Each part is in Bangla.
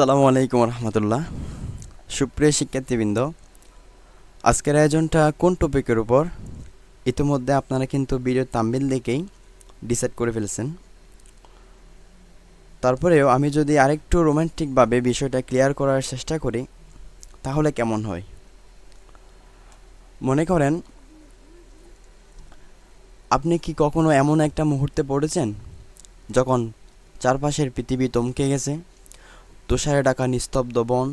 আসসালামু আলাইকুম রহমতুল্লাহ। সুপ্রিয় শিক্ষার্থীবৃন্দ, আজকের আয়োজনটা কোন টপিকের উপর? ইতিমধ্যে আপনারা কিন্তু ভিডিও তাম্বিল দেখেই ডিসাইড করে ফেলেছেন। তারপরেও আমি যদি আরেকটু রোম্যান্টিকভাবে বিষয়টা ক্লিয়ার করার চেষ্টা করি, তাহলে কেমন হয়? মনে করেন, আপনি কি কখনো এমন একটা মুহূর্তে পড়েছেন, যখন চারপাশের পৃথিবী তমকে গেছে? তুষারে ডাকা নিস্তব্ধ বন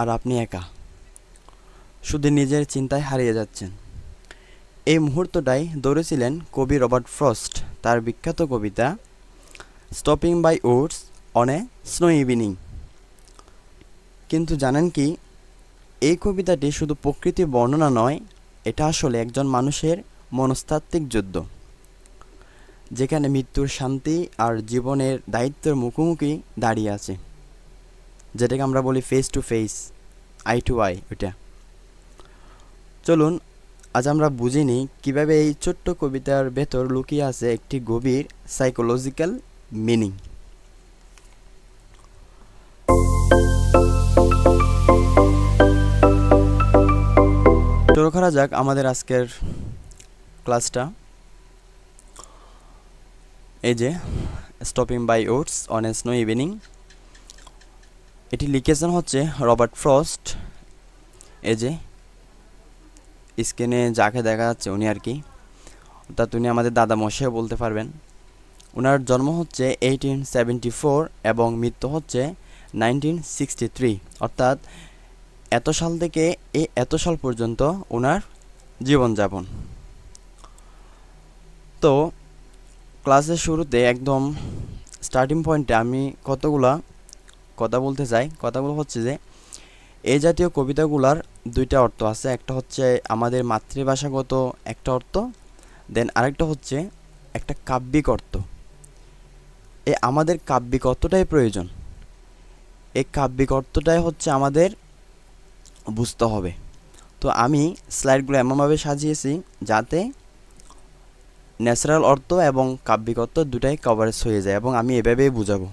আর আপনি একা। শুধু নিজের চিন্তায় হারিয়ে যাচ্ছেন। এই মুহূর্তটাই দৌড়েছিলেন কবি রবার্ট ফ্রস্ট, তার বিখ্যাত কবিতা, stopping by woods on a snow evening কিন্তু জানেন কি, এই কবিতাটি শুধু প্রকৃতির বর্ণনা নয়, এটা আসলে একজন মানুষের মনস্তাত্ত্বিক যুদ্ধ, যেখানে মৃত্যুর শান্তি আর জীবনের দায়িত্বের মুখোমুখি দাঁড়িয়ে আছে। যেটাকে আমরা বলি face to face eye to eye ওইটা। চলুন, আজ আমরা বুঝে নিই কীভাবে এই ছোট্ট কবিতার ভেতর লুকিয়ে আছে একটি গভীর সাইকোলজিক্যাল মিনিং শুরু করা যাক আমাদের আজকের ক্লাসটা। এই যে stopping by woods on a snow evening এটি লিখেছেন হচ্ছে রবার্ট ফ্রস্ট। এই যে, স্ক্রিনে যাকে দেখা যাচ্ছে উনি আর কি, অর্থাৎ উনি আমাদের দাদা মশাই বলতে পারবেন। ওনার জন্ম হচ্ছে এইটিন সেভেন্টি ফোর এবং মৃত্যু হচ্ছে নাইনটিন সিক্সটি থ্রি অর্থাৎ এত সাল থেকে এ এত সাল পর্যন্ত ওনার জীবনযাপন। তো, ক্লাসের শুরুতে একদম স্টার্টিং পয়েন্টে আমি কতগুলা কথা বলতে চাই কথাগুলো হচ্ছে যে, এই জাতীয় কবিতাগুলার দুইটা অর্থ আছে। একটা হচ্ছে আমাদের মাতৃভাষাগত একটা অর্থ দেন আরেকটা হচ্ছে একটা কাব্যিক অর্থ। এ আমাদের কাব্যিক অর্থটাই প্রয়োজন। এই কাব্যিক অর্থটাই হচ্ছে আমাদের বুঝতে হবে। তো আমি স্লাইডগুলো এমনভাবে সাজিয়েছি যাতে ন্যাচারাল অর্থ এবং কাব্যিক অর্থ দুটাই কভারেজ হয়ে যায় এবং আমি এভাবেই বুঝাবো।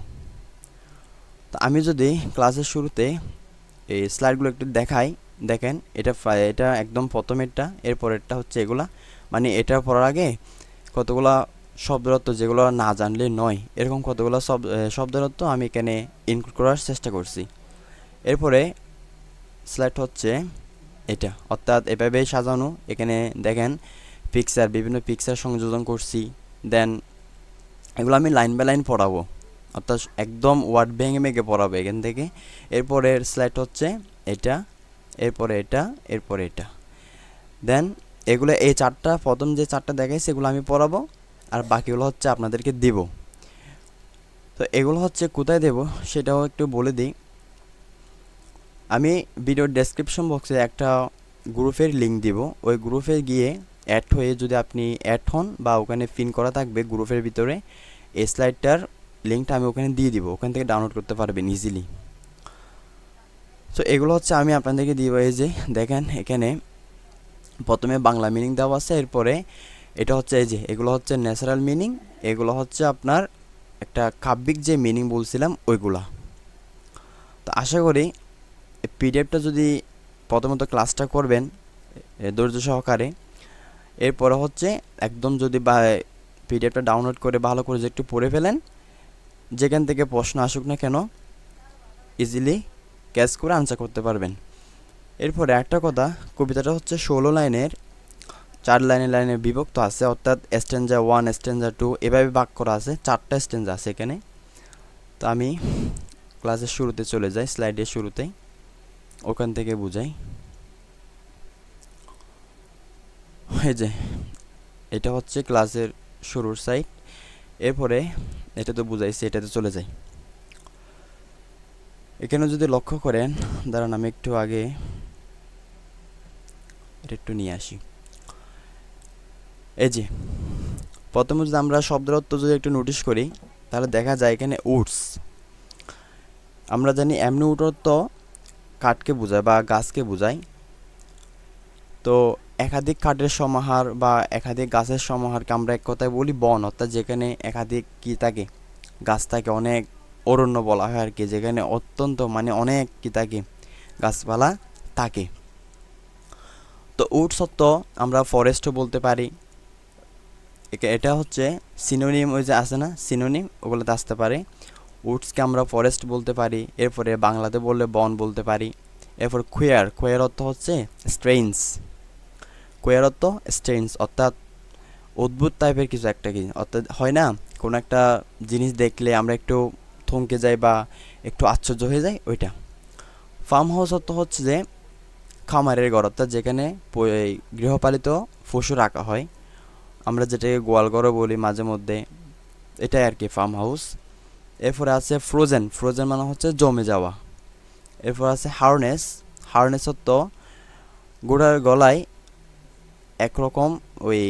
তো আমি যদি ক্লাসের শুরুতে এই স্লাইডগুলো একটু দেখাই, দেখেন, এটা এটা একদম প্রথমেরটা, এরপরেরটা হচ্ছে এগুলা। মানে এটা পড়ার আগে কতগুলা শব্দের অর্থ যেগুলো না জানলে নয়, এরকম কতগুলো শব্দ শব্দের অর্থ আমি এখানে ইনক্লুড করার চেষ্টা করছি। এরপরে স্লাইড হচ্ছে এটা, অর্থাৎ এভাবেই সাজানো, এখানে দেখেন পিকচার বিভিন্ন পিকচার সংযোজন করছি দেন এগুলো আমি লাইন বাই লাইন পড়াবো। অর্থাৎ একদম ওয়ার্ড ভেঙে ভেঙে পড়াবো এখান থেকে। এরপরের স্লাইড হচ্ছে এটা, এরপরে এটা এরপরে এটা। দেন এগুলো এই চারটা, প্রথম যে চারটা দেখাই, সেগুলো আমি পড়াবো, আর বাকিগুলো হচ্ছে আপনাদেরকে দিব। তো এগুলো হচ্ছে কোথায় দেব, সেটাও একটু বলে দিই। আমি ভিডিওর ডেসক্রিপশন বক্সে একটা গ্রুপের লিঙ্ক দিব। ওই গ্রুপে গিয়ে অ্যাড হয়ে যদি আপনি অ্যাড হন বা ওখানে পিন করা থাকবে, গ্রুপের ভিতরে, এই স্লাইডটার লিঙ্কটা আমি ওখানে দিয়ে দিব, ওখান থেকে ডাউনলোড করতে পারবেন ইজিলি সো এগুলো হচ্ছে আমি আপনাদেরকে দিব, এই যে দেখেন এখানে প্রথমে বাংলা মিনিং দেওয়া আছে, এরপরে এটা হচ্ছে এই যে, এগুলো হচ্ছে ন্যাচারাল মিনিং এগুলো হচ্ছে আপনার একটা কাব্যিক যে মিনিং বলছিলাম, ওইগুলা। তো আশা করি পিডিএফটা যদি প্রথমত ক্লাসটা করবেন ধৈর্য সহকারে, এরপরে হচ্ছে একদম যদি বা পিডিএফটা ডাউনলোড করে ভালো করে যে একটু পড়ে ফেলেন যেখান থেকে প্রশ্ন আসুক না কেন ইজিলি ক্যাচ করে আনসার করতে পারবেন। এরপরে একটা কথা, কবিতাটা হচ্ছে ষোলো লাইনের, চার লাইনে লাইনে বিভক্ত আছে, অর্থাৎ স্ট্যান্ডার ওয়ান স্ট্যান্ডার টু এভাবে ভাগ করা আছে, চারটা স্ট্যান্ডার আছে এখানে। তো আমি ক্লাসের শুরুতে চলে যাই স্লাইডের শুরুতেই ওখান থেকে বুঝাই। এই যে, এটা হচ্ছে ক্লাসের শুরুর সাইড এরপরে এটা তো বুঝাইছি এটাতে চলে যাই। এখানে যদি লক্ষ্য করেন, দাঁড়ান আমি একটু আগে এটা একটু নিয়ে আসি। এই যে, প্রথমে যদি আমরা শব্দের অর্থ যদি একটু নোটিশ করি, তাহলে দেখা যায় এখানে উডস আমরা জানি এমনি উট অর্থ কাঠকে বোঝায় বা গাছকে বোঝায়। তো একাধিক কাঠের সমাহার বা একাধিক গাছের সমাহারকে আমরা এক কথায় বলি বন, অর্থাৎ যেখানে একাধিক কী থাকে, গাছ থাকে, অনেক অরণ্য বলা হয় আর কি যেখানে অত্যন্ত মানে অনেক কি থাকে, গাছপালা থাকে। তো উড সত্ত্ব আমরা ফরেস্টও বলতে পারি। এটা হচ্ছে সিনোনিম ওই যে আছে না সিনোনিম ওগুলোতে আসতে পারে। উডসকে আমরা ফরেস্ট বলতে পারি, এরপরে বাংলাতে বললে বন বলতে পারি। এরপর খুয়ার খুয়ার অর্থ হচ্ছে স্ট্রেইনস কোয়ার স্ট্রেইনস অর্থাৎ অদ্ভুত টাইপের কিছু একটা কি, অর্থাৎ হয় না, কোনো একটা জিনিস দেখলে আমরা একটু থমকে যাই বা একটু আশ্চর্য হয়ে যাই, ওইটা। ফার্ম হাউস অর্থ হচ্ছে যে খামারের ঘর, অর্থাৎ যেখানে গৃহপালিত পশু রাখা হয়। আমরা যেটাকে গোয়াল ঘরও বলি মাঝে মধ্যে, এটাই আর কি ফার্ম হাউস এরপরে আছে ফ্রোজেন ফ্রোজেন মানে হচ্ছে জমে যাওয়া। এরপর আছে হার্নেস হার্নেস অর্থ গোড়ার গলায় একরকম ওই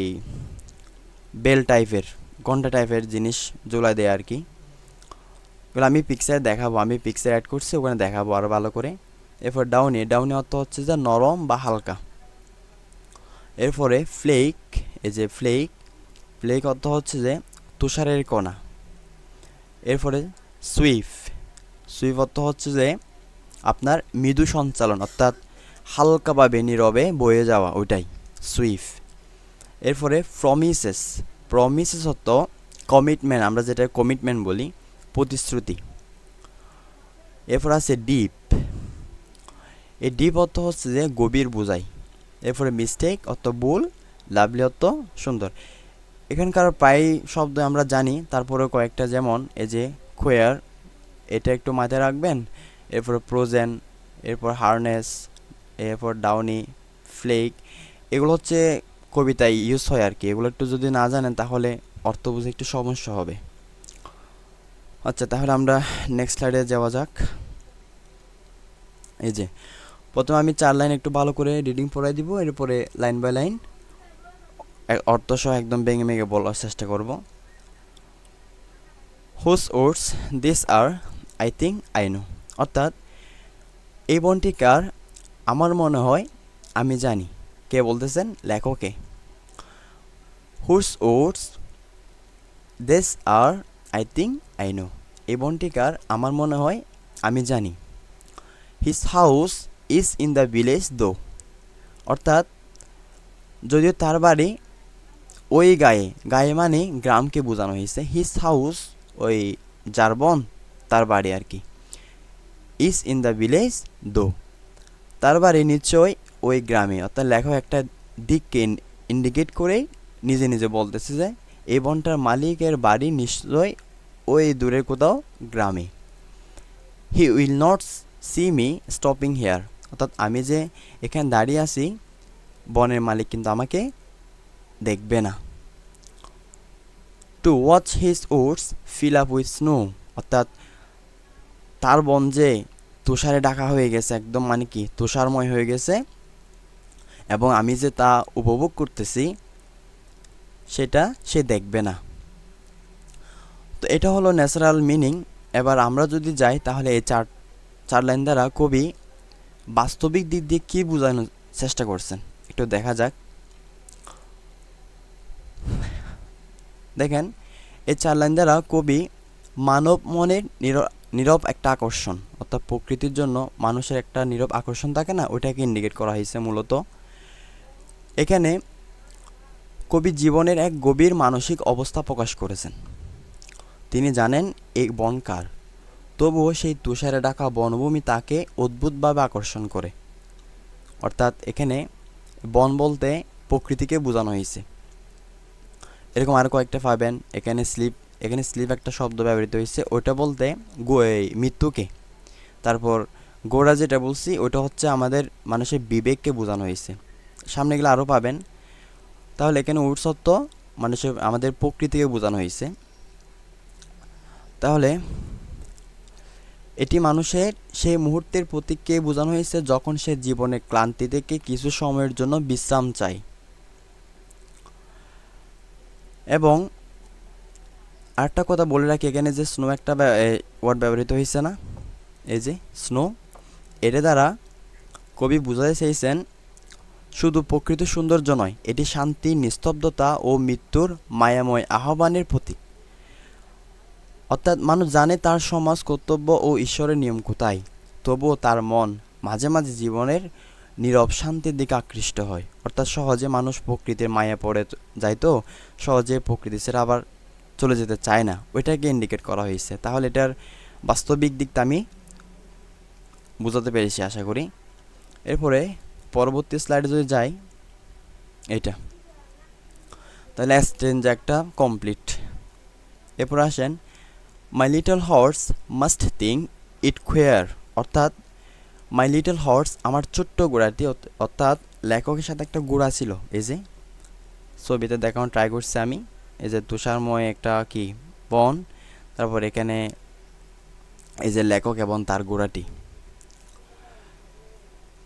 বেল টাইপের ঘণ্টা টাইপের জিনিস ঝোলাই দেয় আর কি। এগুলো আমি পিকচার দেখাবো, আমি পিকচার অ্যাড করছি, ওখানে দেখাবো আরও ভালো করে। এরপর ডাউনি ডাউনি অর্থ হচ্ছে যে নরম বা হালকা। এরপরে ফ্লেক এই যে ফ্লেক ফ্লেক অর্থ হচ্ছে যে তুষারের কণা। এরপরে সুইফ সুইফ অর্থ হচ্ছে যে আপনার মৃদু সঞ্চালন, অর্থাৎ হালকাভাবে নীরবে বয়ে যাওয়া, ওইটাই। সুইফ। এরপরে প্রমিসেস। প্রমিসেস অর্থ কমিটমেন্ট, আমরা যেটা কমিটমেন্ট বলি, প্রতিশ্রুতি। এরপর আছে ডিপ। এই ডিপ অর্থ হচ্ছে যে গভীর বোঝাই। এরপরে মিস্টেক অর্থ ভুল লাভলি অর্থ সুন্দর। এখানকার প্রায় শব্দ আমরা জানি তারপরে কয়েকটা যেমন, এই যে খোয়ার এটা একটু মাথায় রাখবেন। এরপর প্রোজেন এরপর হার্নেস এরপর ডাউনি ফ্লেক এগুলো হচ্ছে কবিতায় ইউজ হয় আর কি এগুলো একটু যদি না জানেন, তাহলে অর্থ বুঝে একটু সমস্যা হবে। আচ্ছা তাহলে আমরা নেক্সট স্লাইডে যাওয়া যাক। এই যে, প্রথমে আমি চার লাইন একটু ভালো করে রিডিং পড়াই দিব, এরপরে লাইন বাই লাইন অর্থ সহ একদম ভেঙে ভেঙে বলার চেষ্টা করব। Whose woods these are I think I know অর্থাৎ, এই বনটি কার? আমার মনে হয় আমি জানি। কে বলতেছেন? লেখকে whose woods these are I think I know এই বনটি কার? আমার মনে হয় আমি জানি। His house is in the village though অর্থাৎ, যদিও তার বাড়ি ওই গায়ে গায়ে মানে গ্রামকে বোঝানো হয়েছে। হিস হাউস ওই যার বন তার বাড়ি আর কি। ইজ ইন দ্য ভিলেজ দো তার বাড়ি নিশ্চয়ই ওই গ্রামে। অর্থাৎ লেখক একটা দিককে ইন্ডিকেট করেই নিজে নিজে বলতেছে যে, এই বনটার মালিকের বাড়ি নিশ্চয়ই ওই দূরের কোথাও গ্রামে। He will not see me stopping here অর্থাৎ আমি যে এখানে দাঁড়িয়ে আছি, বনের মালিক কিন্তু আমাকে দেখবে না। To watch his woods fill up with snow অর্থাৎ তার বন যে তুষারে ডাকা হয়ে গেছে একদম মানে কি? তুষারময় হয়ে গেছে। এবং আমি যে তা উপভোগ করতেছি, সেটা সে দেখবে না। তো এটা হলো ন্যাচারাল মিনিং এবার আমরা যদি যাই, তাহলে এই চার চার লাইন দ্বারা কবি বাস্তবিক দিক দিয়ে কী বোঝানোর চেষ্টা করছেন? একটু দেখা যাক। দেখেন, এই চার লাইন দ্বারা কবি মানব মনের নীর- নীরব একটা আকর্ষণ, অর্থাৎ প্রকৃতির জন্য মানুষের একটা নীরব আকর্ষণ থাকে না, ওইটাকে ইন্ডিকেট করা হয়েছে মূলত। এখানে কবি জীবনের এক গভীর মানসিক অবস্থা প্রকাশ করেছেন। তিনি জানেন এই বন কার? তবুও সেই তুষারে ঢাকা বনভূমি তাকে অদ্ভুতভাবে আকর্ষণ করে। অর্থাৎ এখানে বন বলতে প্রকৃতিকে বোঝানো হয়েছে। এরকম আরও কয়েকটা পাবেন। এখানে স্লিপ এখানে স্লিপ একটা শব্দ ব্যবহৃত হয়েছে। ওটা বলতে মৃত্যুকে। তারপর গোড়া যেটা বলছি ওটা হচ্ছে আমাদের মানুষের বিবেককে বোঝানো হয়েছে। সামনে গেলে আরও পাবেন। তাহলে এখানে উৎসত্ব মানুষের আমাদের প্রকৃতিকে বোঝানো হয়েছে। তাহলে এটি মানুষের সেই মুহূর্তের প্রতীককে বোঝানো হয়েছে যখন সে জীবনের ক্লান্তি থেকে কিছু সময়ের জন্য বিশ্রাম চায়। এবং আরেকটা কথা বলে রাখি এখানে যে স্নো একটা ওয়ার্ড ব্যবহৃত হয়েছে না? এই যে স্নো এটা দ্বারা কবি বোঝাতে চেয়েছেন শুধু প্রকৃত সৌন্দর্য নয়, এটি শান্তি, নিস্তব্ধতা ও মৃত্যুর মায়াময় আহ্বানের প্রতীক। অর্থাৎ মানুষ জানে তার সমাজ, কর্তব্য ও ঈশ্বরের নিয়ম কোথায়, তবুও তার মন মাঝে মাঝে জীবনের নীরব শান্তির দিকে আকৃষ্ট হয়। অর্থাৎ সহজে মানুষ প্রকৃতির মায়া পড়ে যায় তো, সহজে প্রকৃতি ছেড়ে আবার চলে যেতে চায় না, ওইটাকে ইন্ডিকেট করা হয়েছে। তাহলে এটার বাস্তবিক দিকটা আমি বোঝাতে পেরেছি, আশা করি। এরপরে পরবর্তী স্লাইডে যদি যাই এইটা তাহলে এক্সচেঞ্জ একটা কমপ্লিট এরপর আসেন my little horse must think it queer অর্থাৎ মাই লিটল হর্স আমার ছোট্ট গোড়াটি। অর্থাৎ, লেখকের সাথে একটা ঘোড়া ছিল। এই যে, ছবিতে দেখানো ট্রাই করছি আমি। এই যে তুষারময় একটা কি, বন। তারপর এখানে এই যে লেখক এবং তার ঘোড়াটি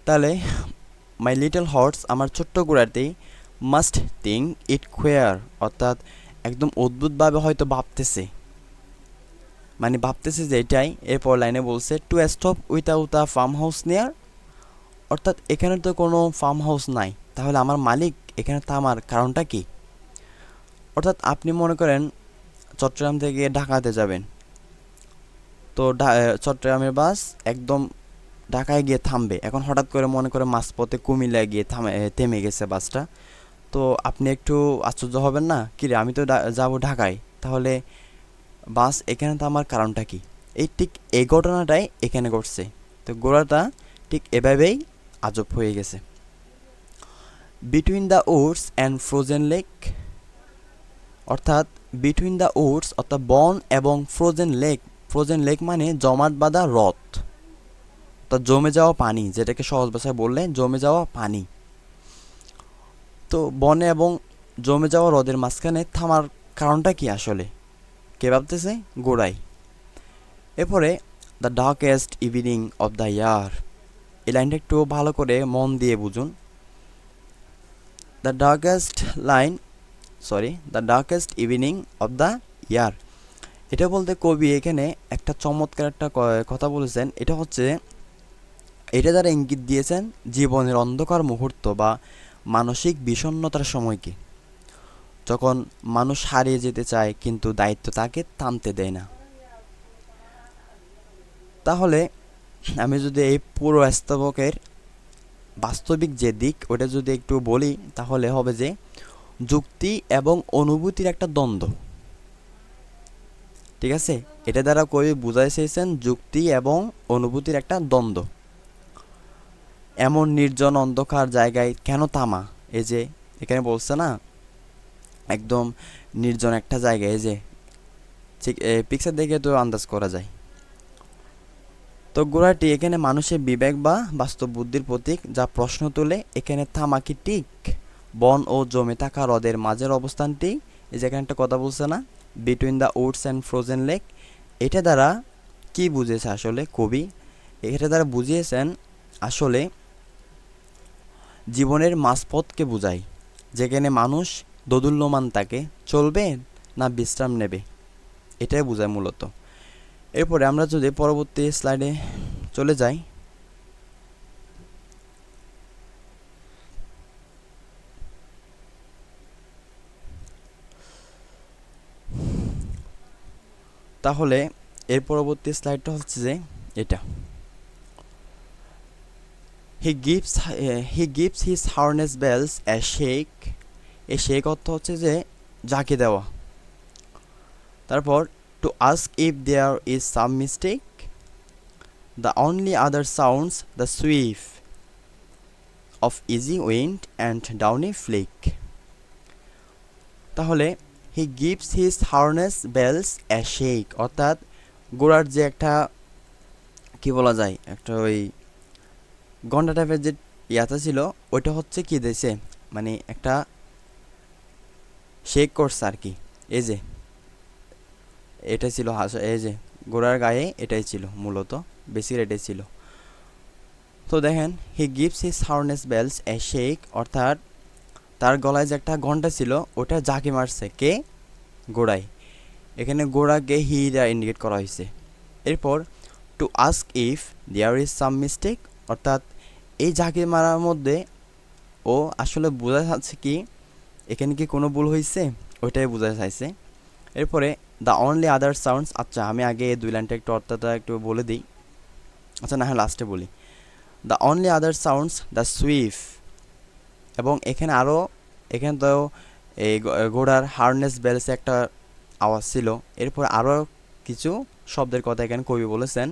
তাহলে মাই লিটল হর্স আমার ছোট্ট ঘোড়াটি মাস্ট থিঙ্ক ইট কোয়ার অর্থাৎ একদম অদ্ভুতভাবে হয়তো ভাবতেছে। মানে ভাবতেছে যে এটাই, এরপর লাইনে বলছে to stop without a farm house near অর্থাৎ এখানে তো কোনো ফার্ম হাউস নাই। তাহলে আমার মালিক, এখানে থামার কারণটা কি? অর্থাৎ আপনি মনে করেন চট্টগ্রাম থেকে ঢাকাতে যাবেন। তো চট্টগ্রামের বাস একদম ঢাকায় গিয়ে থামবে। এখন হঠাৎ করে মনে করে মাঝপথে কুমিল্লায় গিয়ে থামে থেমে গেছে বাসটা। তো আপনি একটু আশ্চর্য হবেন না? কি রে, আমি তো যাব ঢাকায়। তাহলে বাস, এখানে তো আমার কারণটা কি? এই ঠিক এই ঘটনাটাই এখানে ঘটছে। তো গোড়াটা ঠিক এভাবেই আজব হয়ে গেছে। Between the woods and frozen lake অর্থাৎ বিটুইন দ্য উডস অর্থাৎ বন এবং ফ্রোজেন লেক ফ্রোজেন লেক মানে জমাট বাঁধা হ্রদ। অর্থাৎ জমে যাওয়া পানি, যেটাকে সহজ ভাষায় বললে জমে যাওয়া পানি। তো বনে এবং জমে যাওয়া হ্রদের মাঝখানে থামার কারণটা কি আসলে? কে ভাবতেছে? গোড়াই। এরপরে the darkest evening of the year এই লাইনটা একটু ভালো করে মন দিয়ে বুঝুন। The darkest line sorry the darkest evening of the year এটা বলতে কবি এখানে একটা চমৎকার একটা কথা বলেছেন। এটা হচ্ছে এটা যারা ইঙ্গিত দিয়েছেন জীবনের অন্ধকার মুহূর্ত বা মানসিক বিষণ্ণতার সময়কে যখন মানুষ হারিয়ে যেতে চায় কিন্তু দায়িত্ব তাকে থামতে দেয় না। তাহলে আমি যদি এই পুরো স্তবকের বাস্তবিক যে দিক, ওটা যদি একটু বলি, তাহলে হবে যে যুক্তি এবং অনুভূতির একটা দ্বন্দ্ব। ঠিক আছে? এটা দ্বারা কবি বুঝাই চেয়েছেন যুক্তি এবং অনুভূতির একটা দ্বন্দ্ব। এমন নির্জন অন্ধকার জায়গায় কেন থামা? এই যে, এখানে বলছে না? একদম নির্জন একটা জায়গায়, এই যে, ঠিক পিকচার দেখে তো আন্দাজ করা যায়। তো ঘোড়াটি এখানে মানুষের বিবেক বা বাস্তব বুদ্ধির প্রতীক যা প্রশ্ন তোলে, এখানে থামা কি ঠিক? বন ও জমে থাকা হ্রদের মাঝের অবস্থানটি এই যে এখানে একটা কথা বলছে না? Between the woods and frozen lake এটা দ্বারা কি বুঝেছে আসলে কবি? এটা দ্বারা বুঝিয়েছেন আসলে জীবনের মাঝপথকে বোঝায় যেখানে মানুষ দোদুল্যমান তাকে চলবে না বিশ্রাম নেবে। এটাই বোঝায় মূলত। এরপরে আমরা যদি পরবর্তী স্লাইডে চলে যাই। তাহলে এর পরবর্তী স্লাইডটা হচ্ছে যে এটা। He gives he gives his harness bells a shake a shake অর্থ হচ্ছে যে জাঁকে দেওয়া। তারপর to ask if there is some mistake the only other sounds the sweep of easy wind and downy flake তাহলে he gives his harness bells a shake অর্থাৎ গোড়ার যে একটা, কি বলা যায়? একটা ওই গন্ডা টাইপের যে ইয়াটা ছিল, ওইটা হচ্ছে কি দিয়েছে মানে একটা শেক করছে আর কি। এই যে এটা ছিল হাস, এই যে, গোড়ার গায়ে এটাই ছিল মূলত, বেশি এটাই ছিল। তো দেখেন he gives his harness bells a shake অর্থাৎ তার গলায় যে একটা ঘণ্টা ছিল, ওটা জাকি মারছে কে? গোড়ায়। এখানে গোড়াকে হিরা ইন্ডিকেট করা হয়েছে। এরপর to ask if there is some mistake অর্থাৎ এই ঝাঁকি মারার মধ্যে ও আসলে বোঝা যাচ্ছে কি, এখানে কি কোনো ভুল হয়েছে ওইটাই বোঝা চাইছে এরপরে দ্য অনলি আদার সাউন্ডস আচ্ছা আমি আগে এই দুই লাইনটা একটু অর্থটা একটু বলে দিই। আচ্ছা না হ্যাঁ লাস্টে বলি। The only other sounds the sweep এবং এখানে আরও এখানে তো এই ঘোড়ার হার্নেস বেলস একটা আওয়াজ ছিল। এরপর আরও কিছু শব্দের কথা এখানে কবি বলেছেন।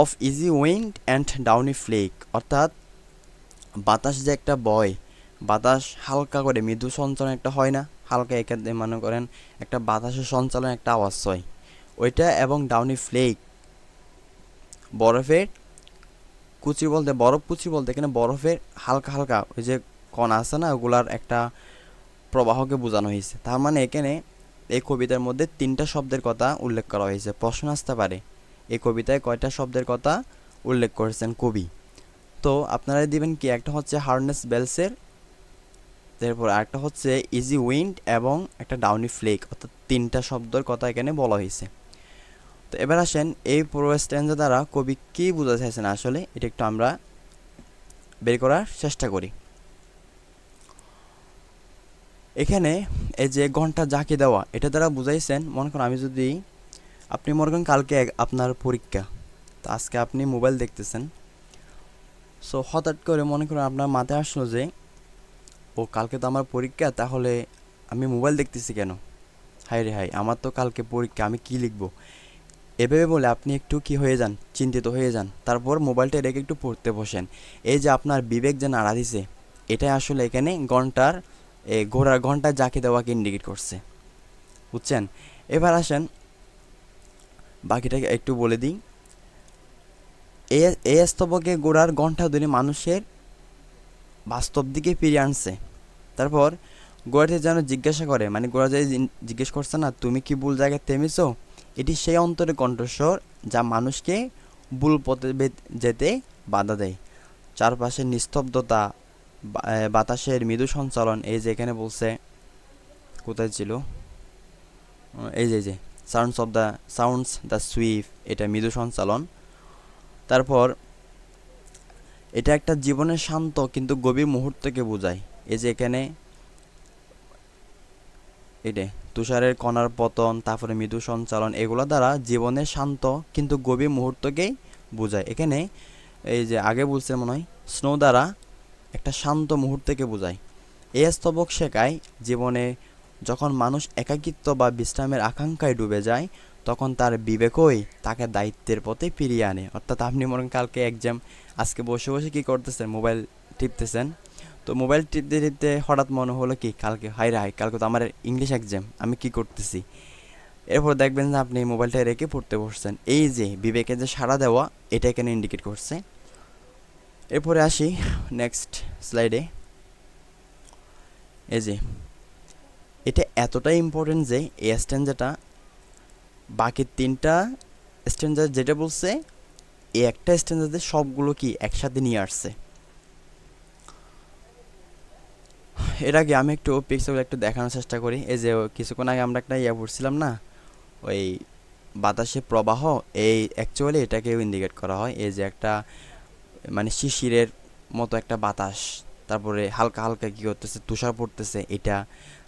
Of easy wind and downy flake অর্থাৎ বাতাস যে একটা বয়, বাতাস হালকা করে মৃদু সঞ্চালন একটা হয় না, হালকা এখানে মনে করেন একটা বাতাসের সঞ্চালন একটা আওয়াজ হয়। ওইটা এবং ডাউনি ফ্লেক বরফের কুচি বলতে, বরফ কুচি বলতে এখানে বরফের হালকা হালকা ওই যে কণা আছে না, ওগুলার একটা প্রবাহকে বোঝানো হয়েছে। তার মানে এখানে এই কবিতার মধ্যে তিনটা শব্দের কথা উল্লেখ করা হয়েছে। প্রশ্ন আসতে পারে এই কবিতায় কয়টা শব্দের কথা উল্লেখ করেছেন কবি। তো আপনারা দিবেন কি? একটা হচ্ছে হার্নেস বেলসের, তারপর আরেকটা হচ্ছে ইজি উইন্ড এবং একটা ডাউনি ফ্লেক, অর্থাৎ তিনটা শব্দের কথা এখানে বলা হয়েছে। তো এবার আসেন, এই পুরো দ্বারা কবি কী বোঝাতে চাইছেন আসলে? এটা একটু আমরা বের করার চেষ্টা করি। এখানে এই যে ঘণ্টা জাকি দেওয়া, এটা দ্বারা বুঝাইছেন, মনে করেন আমি যদি আপনি মনে করেন কালকে আপনার পরীক্ষা। তো আজকে আপনি মোবাইল দেখতেছেন। সো হঠাৎ করে মনে করেন আপনার মাথায় আসলো যে, ও, কালকে তো আমার পরীক্ষা, তাহলে আমি মোবাইল দেখতেছি কেন? হাই রে হাই আমার তো কালকে পরীক্ষা, আমি কি লিখব? এভাবে বলে, আপনি একটু কি হয়ে যান, চিন্তিত হয়ে যান। তারপর মোবাইলটা রেখে একটু পড়তে বসেন। এই যে আপনার বিবেক যে নাড়া দিছে, এটাই আসলে এখানে ঘণ্টার, এ ঘোড়ার ঘণ্টা জাকি দেওয়াকে ইন্ডিকেট করছে। বুঝছেন? এবার আসেন বাকিটাকে একটু বলে দিই। এ স্তবকে গোড়ার ঘণ্টা ধরে মানুষের বাস্তব দিকে ফিরিয়ে আনছে। তারপর গোড়াতে যেন জিজ্ঞাসা করে মানে গোড়া যে জিজ্ঞেস করছে না, তুমি কি ভুল জায়গায় থেমেছো? এটি সেই অন্তরে কণ্ঠস্বর যা মানুষকে ভুল পথে যেতে বাধা দেয়। চারপাশের নিস্তব্ধতা বাতাসের মৃদু সঞ্চালন, এই যে এখানে বলছে, কোথায় ছিল? এই যে এই যে। Sounds of the sounds the sweep এটা মৃদু সঞ্চালন। তারপর, এটা একটা জীবনের শান্ত কিন্তু গভীর মুহূর্তকে বোঝায়। এই যে এখানে এটা তুষারের কণার পতন, তারপরে মৃদু সঞ্চালন, এগুলো দ্বারা জীবনের শান্ত কিন্তু গভীর মুহূর্তকেই বোঝায়। এখানে, এই যে আগে বলছে মনে হয়, স্নো দ্বারা একটা শান্ত মুহূর্তকে বোঝায়। এই স্তবক শেখায় জীবনে যখন মানুষ একাকিত্ব বা বিশ্রামের আকাঙ্ক্ষায় ডুবে যায়, তখন তার বিবেকই তাকে দায়িত্বের পথে ফিরিয়ে আনে। অর্থাৎ আপনি মনে কালকে এক্সাম আজকে বসে বসে কি করতেছেন? মোবাইল টিপতেছেন। তো মোবাইল টিপতে টিপতে হঠাৎ মনে হলো কি, কালকে হাই রে হাই কালকে তো আমার ইংলিশ এক্সাম আমি কি করতেছি? এরপর দেখবেন যে আপনি মোবাইলটা রেখে পড়তে বসছেন। এই যে বিবেকে যে সাড়া দেওয়া, এটা এখানে ইন্ডিকেট করছে। এরপরে আসি নেক্সট স্লাইডে এই যে এটা এতটাই ইম্পর্টেন্ট যে এই স্ট্যান্ডাটা বাকি তিনটা স্ট্যান্ডার যেটা বলছে, এই একটা স্ট্যান্ডারে সবগুলো কি একসাথে নিয়ে আসছে? এর আগে আমি একটু পিক্সেল একটু দেখানোর চেষ্টা করি। এই যে কিছুক্ষণ আগে আমরা একটা ইয়ে পড়ছিলাম না? ওই বাতাসে প্রবাহ, এই অ্যাকচুয়ালি এটাকে ইন্ডিকেট করা হয়। এই যে একটা মানে শিশিরের মতো একটা বাতাস, তারপরে হালকা হালকা কী করতেছে, তুষার পড়তেছে, এটা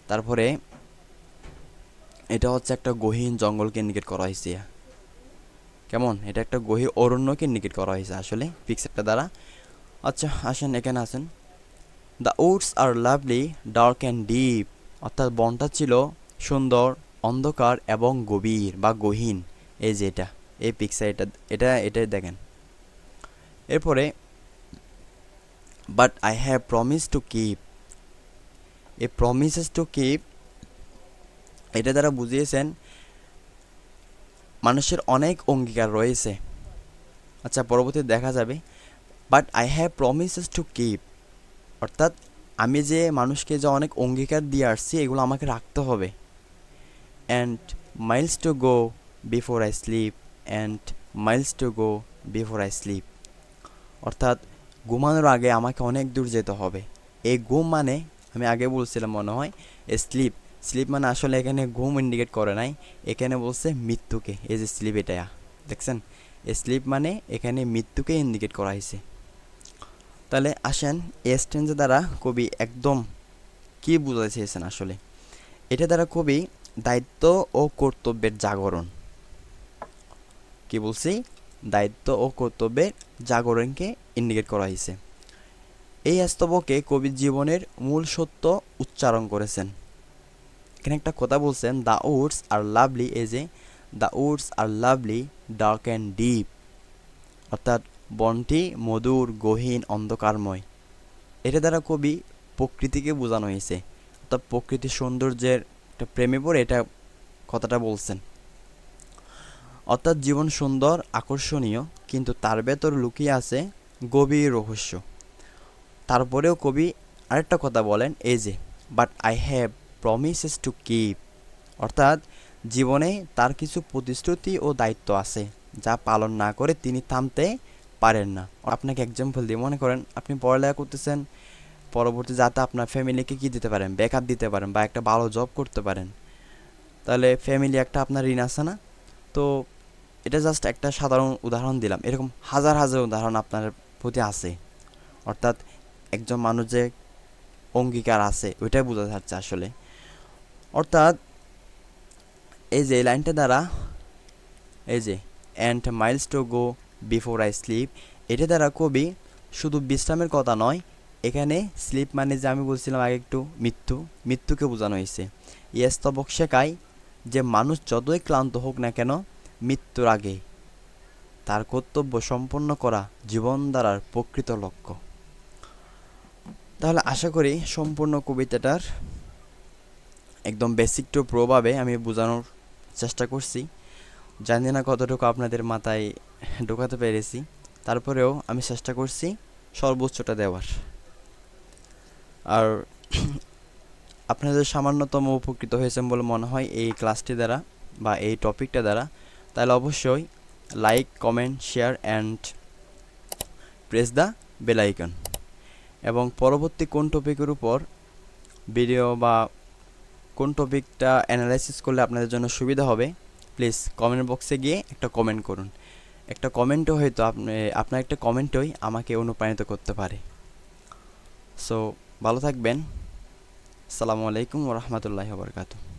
তারপরে এটা হচ্ছে একটা গহীন জঙ্গলকে ইন্ডিকেট করা হয়েছে। কেমন? এটা একটা গহীন অরণ্যকে ইন্ডিকেট করা হয়েছে আসলে পিকচারটা দ্বারা। আচ্ছা আসেন, এখানে আসেন। The woods are lovely dark and deep অর্থাৎ বনটা ছিল সুন্দর, অন্ধকার এবং গভীর বা গহীন। এই যে এটা, এই পিকচার এটা এটা, এটাই দেখেন। এরপরে but I have promise to keep a promises to keep এটা দ্বারা বুঝিয়েছেন, মানুষের অনেক অঙ্গীকার রয়েছে। আচ্ছা পরবর্তী দেখা যাবে। But I have promises to keep অর্থাৎ, আমি যে মানুষকে যে অনেক অঙ্গীকার দিয়ে আসছি, এগুলো আমাকে রাখতে হবে। And miles to go before I sleep and miles to go before I sleep অর্থাৎ, ঘুমানোর আগে আমাকে অনেক দূর যেতে হবে। এই ঘুম মানে আমি আগে বলছিলাম মনে হয় স্লিপ। স্লিপ মানে আসলে এখানে ঘুম ইন্ডিকেট করে নাই, এখানে বলছে মৃত্যুকে, এই যে স্লিপ এটা। দেখছেন? স্লিপ মানে এখানে মৃত্যুকে ইন্ডিকেট করা হয়েছে। তাহলে আসেন এই স্টেঞ্জের দ্বারা কবি একদম কি বোঝাতে চেয়েছেন আসলে? এটা দ্বারা কবি দায়িত্ব ও কর্তব্যের জাগরণ। কি বলছি? দায়িত্ব ও কর্তব্যের জাগরণকে ইন্ডিকেট করা হয়েছে। এই স্তবকে কবি জীবনের মূল সত্য উচ্চারণ করেছেন। এখানে একটা কথা বলছেন the woods are lovely as a the woods are lovely dark and deep অর্থাৎ বনটি মধুর, গহীন, অন্ধকারময়। এটা দ্বারা কবি প্রকৃতিকে বোঝানো হয়েছে। অর্থাৎ প্রকৃতির সৌন্দর্যের একটা প্রেমে পড়ে এটা কথাটা বলছেন। অর্থাৎ জীবন সুন্দর, আকর্ষণীয়, কিন্তু তার ভেতর লুকিয়ে আছে গভীর রহস্য। তারপরেও কবি আরেকটা কথা বলেন, এই যে but I have promises to keep অর্থাৎ জীবনে তার কিছু প্রতিশ্রুতি ও দায়িত্ব আছে, যা পালন না করে তিনি থামতে পারেন না। আপনাকে এক্সাম্পল দিয়ে মনে করেন, আপনি পড়ালেখা করতেছেন, পরবর্তী যাতে আপনার ফ্যামিলিকে কী দিতে পারেন? ব্যাকআপ দিতে পারেন বা একটা ভালো জব করতে পারেন। তাহলে ফ্যামিলি একটা আপনার ঋণ আছে না? তো এটা জাস্ট একটা সাধারণ উদাহরণ দিলাম। এরকম হাজার হাজার উদাহরণ আপনার প্রতি আছে। অর্থাৎ একজন মানুষ যে অঙ্গীকার আছে, ওইটাই বোঝা যাচ্ছে আসলে। অর্থাৎ এই যে লাইনটা দ্বারা, এই যে and miles to go before I sleep এটা দ্বারা কবি শুধু বিশ্রামের কথা নয়, এখানে স্লিপ মানে যে আমি বলছিলাম আগে একটু, মৃত্যু। মৃত্যুকে বোঝানো হয়েছে। ইয়েস্তবক শেখায় যে মানুষ যতই ক্লান্ত হোক না কেন, মৃত্যুর আগে তার কর্তব্য সম্পন্ন করা জীবন দ্বারার প্রকৃত লক্ষ্য। তাহলে আশা করি সম্পূর্ণ কবিতাটার একদম বেসিক টু প্রভাবে আমি বোঝানোর চেষ্টা করছি। জানি না কতটুকু আপনাদের মাথায় ঢোকাতে পেরেছি। তারপরেও আমি চেষ্টা করছি সর্বোচ্চটা দেওয়ার। আর আপনাদের সামান্যতম উপকৃত হয়েছেন বলে মনে হয় এই ক্লাসটি দ্বারা বা এই টপিকটা দ্বারা। তাহলে অবশ্যই like comment share and press the bell icon এবং পরবর্তী কোন টপিকের উপর ভিডিও বা কোন টপিকটা অ্যানালাইসিস করলে আপনাদের জন্য সুবিধা হবে প্লিজ কমেন্ট বক্সে গিয়ে একটা কমেন্ট করুন। একটা কমেন্টও হয়তো আপনি, আপনার একটা কমেন্টই আমাকে অনুপ্রাণিত করতে পারে। সো ভালো থাকবেন। আসসালামু আলাইকুম রহমতুল্লাহ বরকাতু